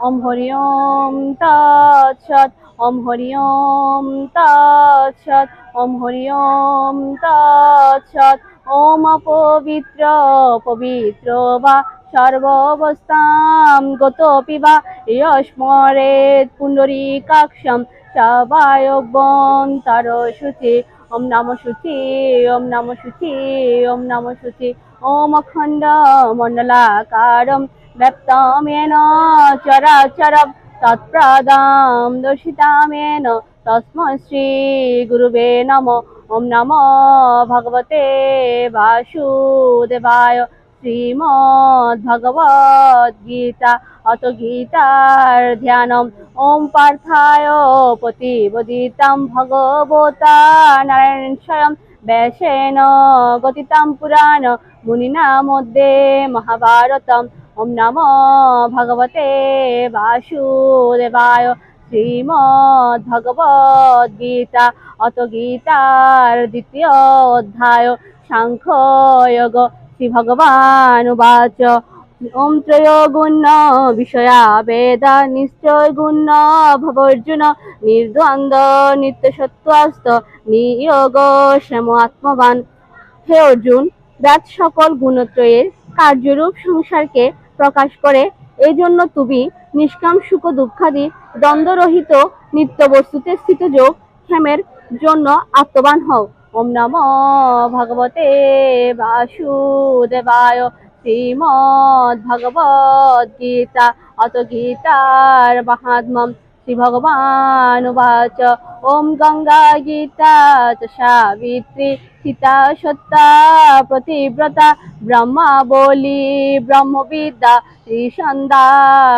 ওম হরি ওম তৎসৎ ওম হরি ওম তৎসৎ ওম হরি ওম তৎসৎ ওম অপবিত্র, পবিত্র বা সর্ববস্থাম গতপি বা ইয়স্মরেত পুণ্ডরীকাক্ষম সবায়বন্তর শুচি ওম নম শুচি ওম নম শুচি ওম নম শুচি ওম অখণ্ড মণ্ডলাকারম দর্শিতামেন তস্मै শ্রী গুরুবে নম ওম নম ভগবতে বাসুদেবায় শ্রীমদ্ ভগবদ গীতা অত গীতার ধ্যানম ওম পার্থায় প্রতিবদিতাম ভগবতা নারায়ণ স্বয়ং ব্যাসেন গতিতাম পুরাণ মুনিনা মধ্যে মহাভারতম ওম নম ভগবতে বাসুদেবায় শ্রীমদ্ ভগবদ গীতা অত গীতার দ্বিতীয় অধ্যায় সাংখ্যয়োগ। শ্রী ভগবান উবাচ। ওম ত্রয়োগুণ্য বিষয়া বেদা। নিশ্চয় গুণ্য ভবর্জুন। নির্দ্বন্দ্ব নিত্য সত্যাস্ত নিয়োগ শ্যাম আত্মবান। হে অর্জুন বেদ সকল গুণত্রয়ের কার্যরূপ সংসারকে প্রকাশ করে। এই জন্য তুমি নিষ্কাম সুখ দুঃখাদি দ্বন্দ্বরহিত নিত্য বস্তুতে স্থিত যোগ ক্ষেমের জন্য আত্মবান হও। ওম নম ভগবতে বাসুদেবায় শ্রীমদ্ ভগবদ গীতা অত গীতার মাহাত্ম্যম শ্রী ভগবান উবাচ ওম গঙ্গা গীতা চ সাবিত্রী সীতা সত্তা প্রতিব্রতা ব্রহ্মা বলি ব্রহ্মবিদ্যা শ্রীসন্ধা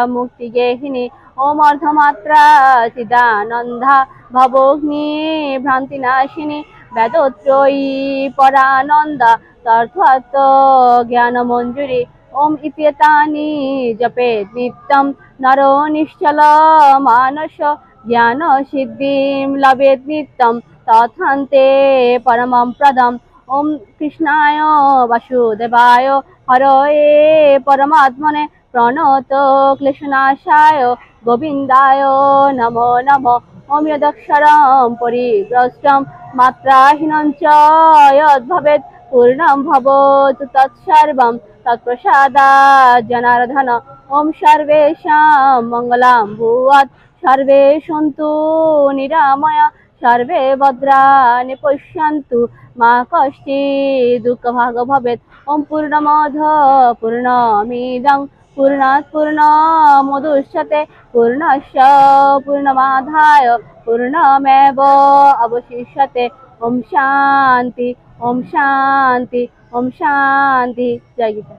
মুক্তিগেহিনী ওম অর্ধমাত্রা চিদানন্দা ভবগ্নি ভ্রান্তিনাশিনী বেদত্রয়ী পরানন্দা তর্থাত্ম জ্ঞান মঞ্জুরি ওম ইত্যেতানি জপেত নিত্যম নর নিশ্চল মানস জ্ঞান সিদ্ধিম লবেত নিত্যম তথান্তে পরমম প্রদম ওম কৃষ্ণায় বাসুদেবায় হরয়ে পরমাত্মনে প্রণত ক্লেশনাশায় গোবিন্দায় নমো নমো ওম যদক্ষরম পরিভ্রষ্টম তৎপ্রসাদাৎ জনার্দন ওম সর্বেষাং মঙ্গলাং ভূয়াৎ সর্বে সন্তু নিরাময়া সর্বে ভদ্রাণি পশ্যন্তু মা কষ্টিৎ দুঃখভাগ ভবেৎ ওম পূর্ণমধ পূর্ণমিদং পূর্ণাৎ পূর্ণমুদুচ্যতে পূর্ণস্য পূর্ণমাদায় পূর্ণমেব অবশিষ্যতে ওম শান্তি ওম শান্তি ওম শান্তি জয় গীতা